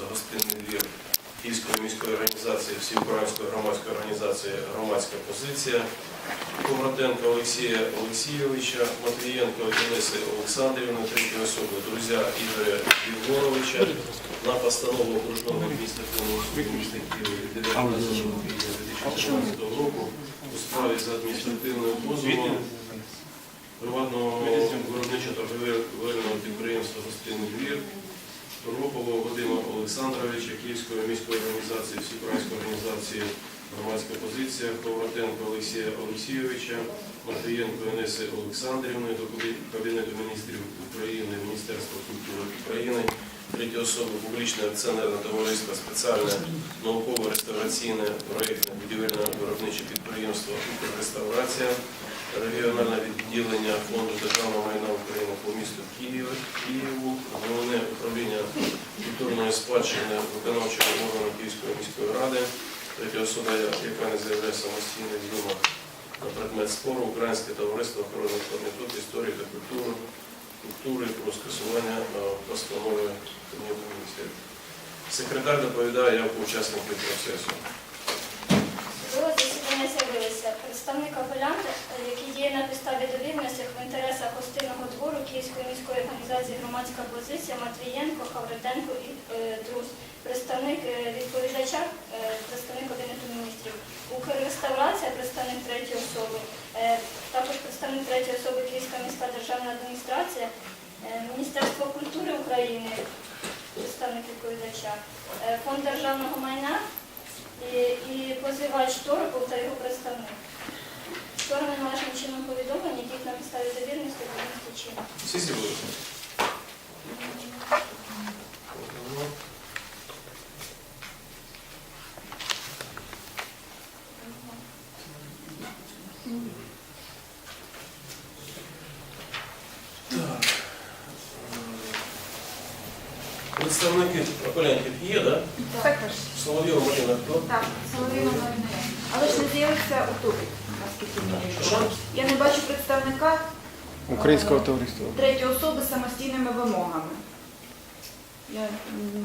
підприємства Гостинний двір Київської міської організації, Всеукраїнської громадської організації Громадська позиція, Ковратенка Олексія Олексійовича, Матвієнко Олеси Олександрівни, третьої особи, друзя Ігоря Євгоровича на постанову окружного суду міста Києва від 19 квітня 2016 року у справі за адміністративним позовом приватного виробничо-торговельного підприємства «Гостинний двір» Ропового Вадима Олександровича, Київської міської організації, Всеукраїнської організації Громадська позиція, Ковратенко Олексія Олексійовича, Матвієнко Інеси Олександрівни до Кабінету міністрів України, Міністерства культури України, третя особа публічне акціонерне товариство спеціальне науково-реставраційне проєктне будівельне виробниче підприємство «Укрреставрація», регіональне відділення Фонду державного майна України по місту Києву, Києву, головне управління культурної спадщини виконавчого органу Київської міської ради, третя особа, яка не заявляє самостійно відома на предмет спору, Українське товариство охорони пам'яток, історії та культури, культури про скасування е, постанови Кабінету міністрів. Секретар доповідає як учасники процесу. До засідання з'явилися апелянта, який діє на підставі довірності в інтересах гостинного двору Київської міської організації громадська позиція Матвієнко, Хавритенко і е, Друз. Представник е, відповідача, е, представник Кабінету міністрів. Укрреставрація, представник третьої особи. Також представник третьої особи Київська міська державна адміністрація, Міністерство культури України, представник відповідача, Фонд державного майна і, і позивач Торопов та його представник. Сторони належним чином повідомлені, яких на підставі довірності відомості чином. Всі з'явилися? Так. Представники апелянтів є, так? Також. Соловйова Марина, хто? Так, Солов'їна Марина. Але ж не з'явився у тут, мені відомо. Я не бачу представника Українського товариства. третьої особи з самостійними вимогами. Я,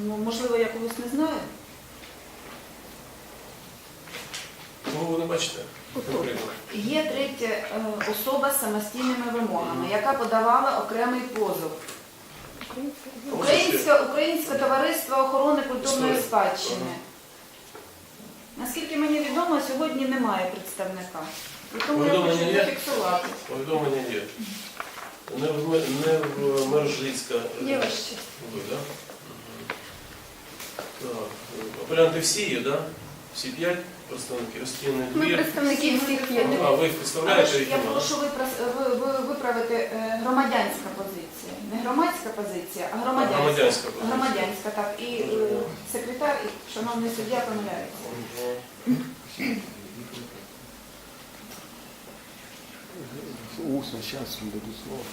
ну, можливо, я когось не знаю. Кого ви не бачите? Є третя е, особа з самостійними вимогами, яка подавала окремий позов. Українське, Українське товариство охорони культурної спадщини. Наскільки мені відомо, сьогодні немає представника. І тому я Повідомлення хочу є? зафіксувати. Повідомлення є. Не в, Ме- не в Мержицька. Є ваш честь. Ви, да? Так. Апелянти всі є, да? Всі п'ять представників Остінний Ми двір. представники всіх є. А, ви Але представляєте? ж їх я нема? прошу випрос- ви- ви- виправити е, громадянська позиція. Не громадська позиція, а громадянська. Громадянська позиція. Громадянська, так. І е, секретар, і шановний суддя помиляється. Мгм. Усно, зараз їм дадуть слово.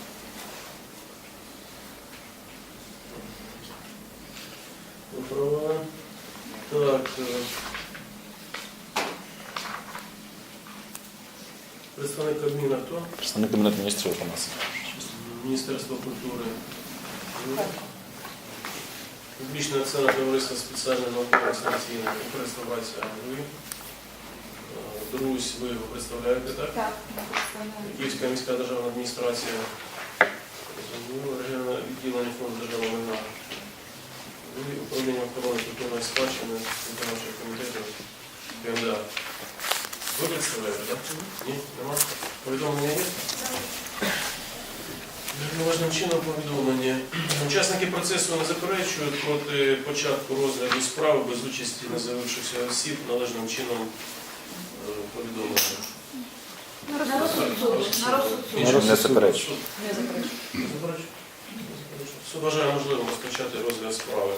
Так. е, Представник Кабміна хто? Представник Кабінету міністрів у нас. Міністерство культури. Публічне акціонерне товариство спеціальне наукове станційне реставрація ви. Друзь, ви його представляєте, так? Так, ми представляємо. Київська міська державна адміністрація. Регіональне відділення фонду державного майна. Ви управління охорони культурної спадщини виконавчого комітету КМДА. Ви представляєте, так? Ні? Нема? Повідомлення є? Належним чином повідомлення. Учасники процесу не заперечують проти початку розгляду справи без участі незавершився осіб належним чином е, повідомлення. На розсуд суду. На розсуд суду. Іншого Не суду. заперечую. Суд. Не заперечую. Не заперечую. Не заперечую. Суд вважає можливим розпочати розгляд справи.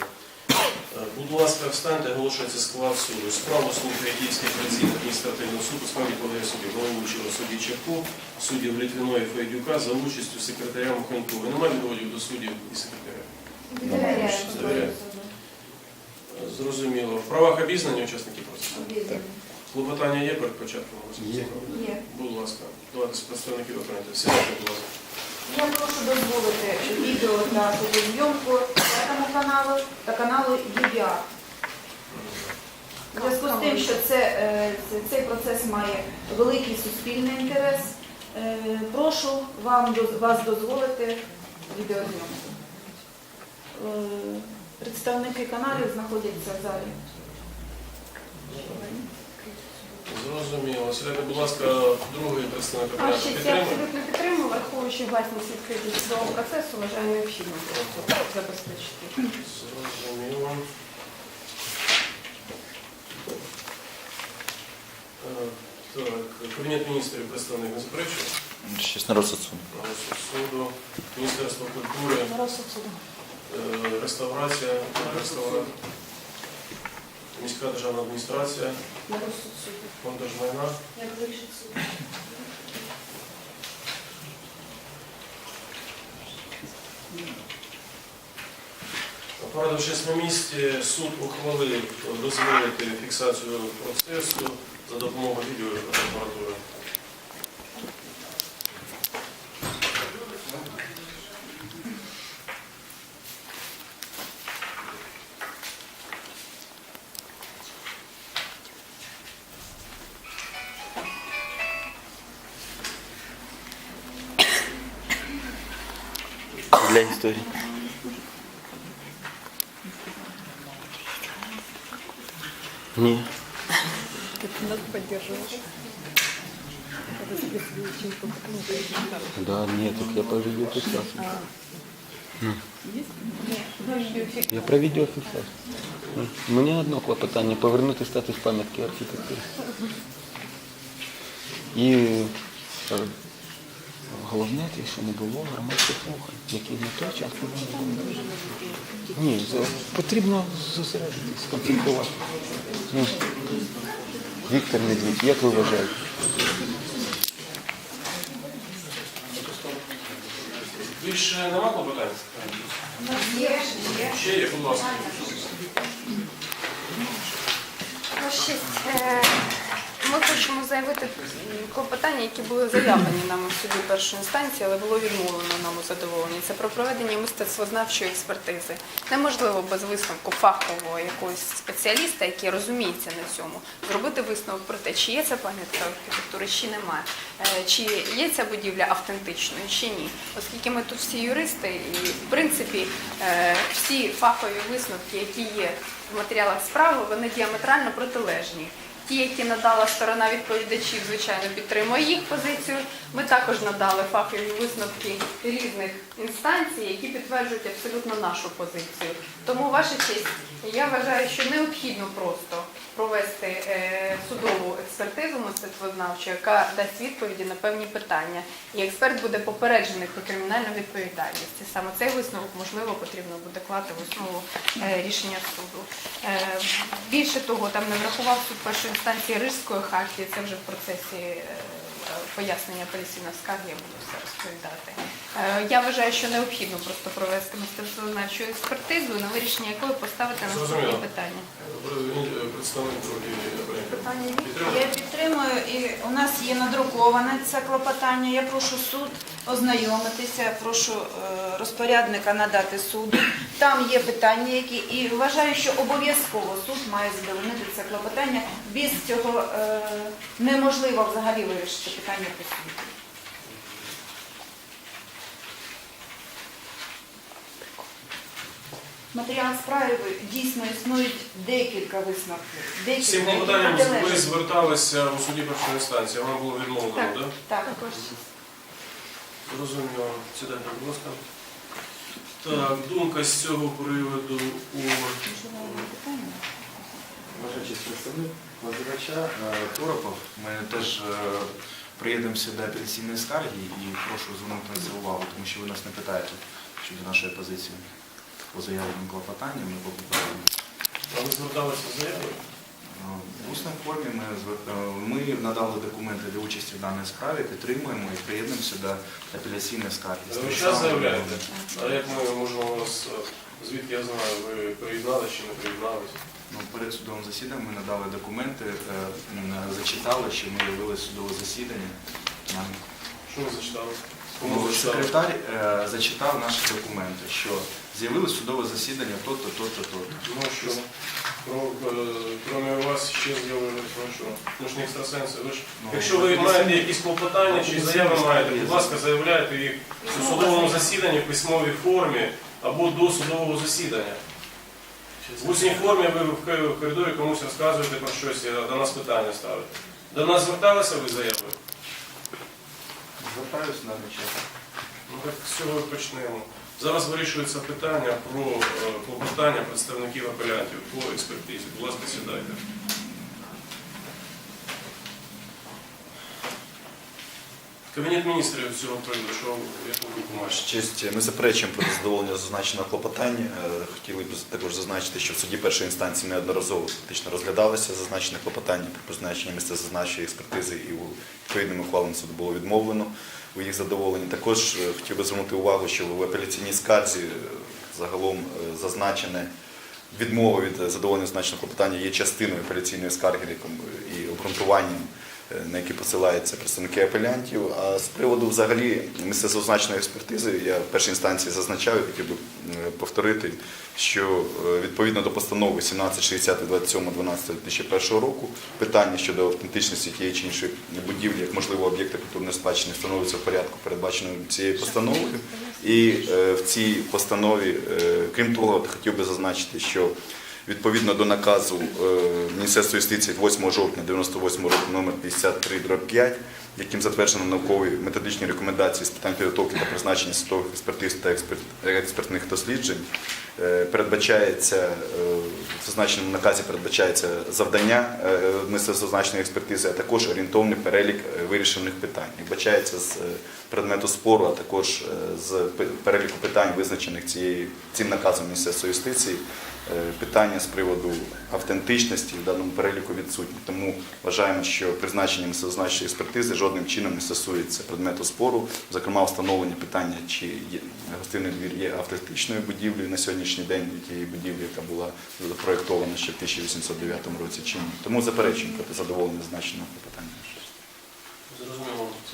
Е, Будь ласка, встаньте, оголошується склад суду. Справу слухає Київський апеляційний адміністративний суд у складі подає судді Головучого судді Чепко, суддів Літвіної Фейдюка за участю секретаря Маханькова. Немає відводів до суддів і секретаря? Суду. Е, Зрозуміло. В правах обізнані учасники процесу? Обізнані. Клопотання є перед початком Є. Є. Будь ласка, давайте з представників окремити. Сідайте, будь ласка. Я прошу дозволити відео та фотозйомку цьому каналу та каналу ЮБІА. У зв'язку з тим, що це, е, це- цей процес має великий суспільний інтерес, е, прошу вам вас дозволити відеозйомку. Е, Представники каналів знаходяться в залі. Зрозуміло. Сідайте, будь ласка, другий представник А ще я підтримує. абсолютно підтримую, враховуючи власність відкритість судового процесу, вважаю необхідним просто забезпечити. Зрозуміло. Е, Так, Кабінет міністрів представник не заперечує? Щось на розсуд суду. Суду, Міністерство культури, е, реставрація, реставра... міська державна адміністрація, фонд майна. Як вирішить суд? Порадившись на місці, суд ухвалив дозволити фіксацію процесу за допомогою відеоапаратури. Для історії. Ні. Да, нет, так я по видеофиксации. Я про відеофіксацію. У мене одно клопотання повернути статус пам'ятки архітектури. І е, головне те, що не було громадських слухань, які на той час не було. Ні, потрібно зосередитись, сконцентрувати. Ну, Віктор Медведь, як ви вважаєте? Більше нема клопотань? Є, є. Ще є, будь ласка. Честь, е, Ми хочемо заявити клопотання, які були заявлені нам у суді першої інстанції, але було відмовлено нам у задоволенні. Це про проведення мистецтвознавчої експертизи. Неможливо без висновку фахового якогось спеціаліста, який розуміється на цьому, зробити висновок про те, чи є це пам'ятка архітектури, чи немає, Е, чи є ця будівля автентичною, чи ні. Оскільки ми тут всі юристи, і в принципі е, всі фахові висновки, які є в матеріалах справи, вони діаметрально протилежні. Ті, які надала сторона відповідачів, звичайно, підтримує їх позицію. Ми також надали фахові висновки різних інстанцій, які підтверджують абсолютно нашу позицію. Тому, ваша честь, я вважаю, що необхідно просто провести е, судову експертизу мистецтвознавчу, яка дасть відповіді на певні питання. І експерт буде попереджений про кримінальну відповідальність. Саме цей висновок, можливо, потрібно буде клати в основу е, рішення суду. Е, більше того, там не врахував суд першої інстанції Рижської хартії, це вже в процесі. Пояснення апеляційної скарги я буду все розповідати. Е, Я вважаю, що необхідно просто провести мистецтвознавчу експертизу, на вирішення якої поставити наступні питання. Е. Питання? Я підтримую, і у нас є надруковане це клопотання. Я прошу суд ознайомитися, прошу е, розпорядника надати суду. Там є питання, які і вважаю, що обов'язково суд має задовольнити це клопотання. Без цього неможливо взагалі вирішити питання по суду. Матеріал справи дійсно існують декілька висновків. З Декілька, цим які клопотанням ви зверталися у суді першої інстанції, воно було відмовлено, Так. так? Так. Також. Зрозуміло. Сідайте, будь ласка. Так, думка з цього приводу у Ваша честь, представник позивача е, Торопов. Ми теж е, приєднуємося до апеляційної скарги і прошу звернути на це увагу, тому що ви нас не питаєте щодо нашої позиції по заявленим клопотанням і по попередньому. А ви зверталися з заявою? В усній формі ми, е, ми надали документи для участі в даній справі, підтримуємо і приєднуємося до апеляційної скарги. Ви зараз заявляєте. А як ми можемо вас, е, звідки я знаю, ви приєдналися чи не приєдналися? Ну, перед судовим засіданням ми надали документи, е, зачитали, що ми явили судове засідання. Що ви зачитали? Ну. Секретар е, зачитав наші документи, що з'явилось судове засідання то-то, то-то, то-то. Ну що, про, е, кроме вас ще з'явилось, ну що, ну ж не екстрасенси, ви ж, Ну, якщо ви маєте якісь клопотання чи заяви маєте, будь ласка, заявляйте їх у судовому засіданні в письмовій формі або до судового засідання. В усній формі ви в коридорі комусь розказуєте про щось, до нас питання ставите. До нас зверталися ви заявою? Звертаюся на час. Ну так з цього почнемо. Зараз вирішується питання про е, клопотання представників апелянтів по експертизі. Будь ласка, сідайте. Кабінет міністрів цього що яку? Честь, ми заперечуємо про задоволення зазначеного клопотання. Е, Хотіли б також зазначити, що в суді першої інстанції неодноразово фактично розглядалося зазначене клопотання при призначенні місця зазначеної експертизи і у відповідним ухвалам суду було відмовлено у їх задоволенні. Також е, хотів би звернути увагу, що в апеляційній скарзі е, загалом зазначене відмова від задоволення зазначеного клопотання є частиною апеляційної скарги і обґрунтуванням на які посилаються представники апелянтів. А з приводу взагалі місцезазначеної експертизи я в першій інстанції зазначав, хотів би е, повторити, що е, відповідно до постанови 1760 27.12.2001 року питання щодо автентичності тієї чи іншої будівлі, як можливо об'єкта культурної спадщини, встановлюється в порядку, передбаченому цією постановою. І е, в цій постанові, е, крім того, хотів би зазначити, що Відповідно до наказу е, Міністерства юстиції 8 жовтня 98 року номер 53 5, яким затверджено наукові методичні рекомендації з питань підготовки та призначення судових експертиз та експерт- експертних досліджень, е, передбачається е, в зазначеному наказі передбачається завдання місцезазначеної експертизи, а також орієнтовний перелік вирішених питань. І Вбачається з предмету спору, а також з пе- переліку питань, визначених цією цим наказом Міністерства юстиції. Е, Питання з приводу автентичності в даному переліку відсутні. Тому вважаємо, що призначення місцезазначеної експертизи жодним чином не стосується предмету спору, зокрема встановлення питання, чи гостинний двір є автентичною будівлею на сьогоднішній день тієї будівлі, яка була запроєктована ще в 1809 році, чи ні. Тому проти задоволення зазначеного питання.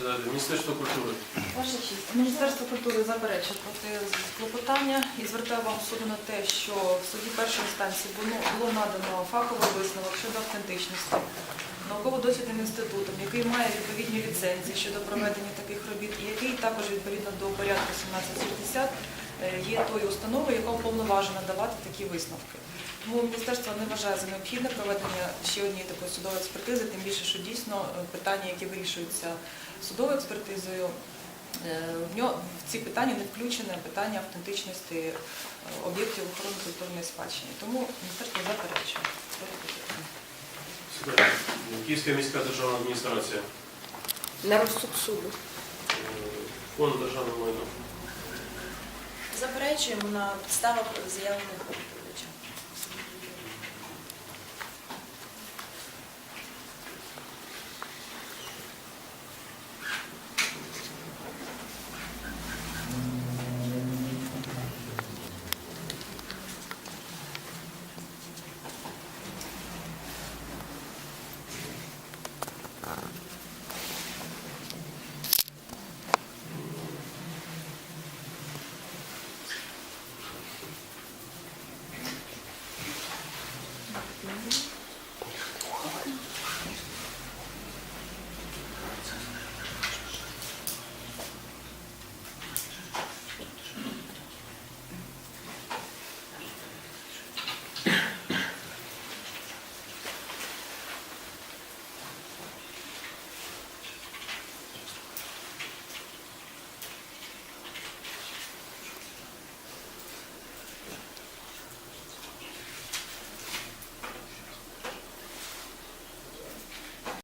Сідайте. Міністерство культури. Ваша честь, Міністерство культури заперечує проти клопотання і звертає вам суду на те, що в суді першої інстанції було, надано фаховий висновок щодо автентичності науково-дослідним інститутом, який має відповідні ліцензії щодо проведення таких робіт, і який також відповідно до порядку 1760 е, є тою установою, яка уповноважена давати такі висновки. Тому міністерство не вважає за необхідне проведення ще однієї такої судової експертизи, тим більше, що дійсно е, питання, які вирішуються судовою експертизою, е, в ці питання не включене питання автентичності е, об'єктів охорони культурної спадщини. Тому міністерство заперечує. Київська міська державна адміністрація. На розсуд суду. Е, Фонд державного майна. Заперечуємо на підставах заявлених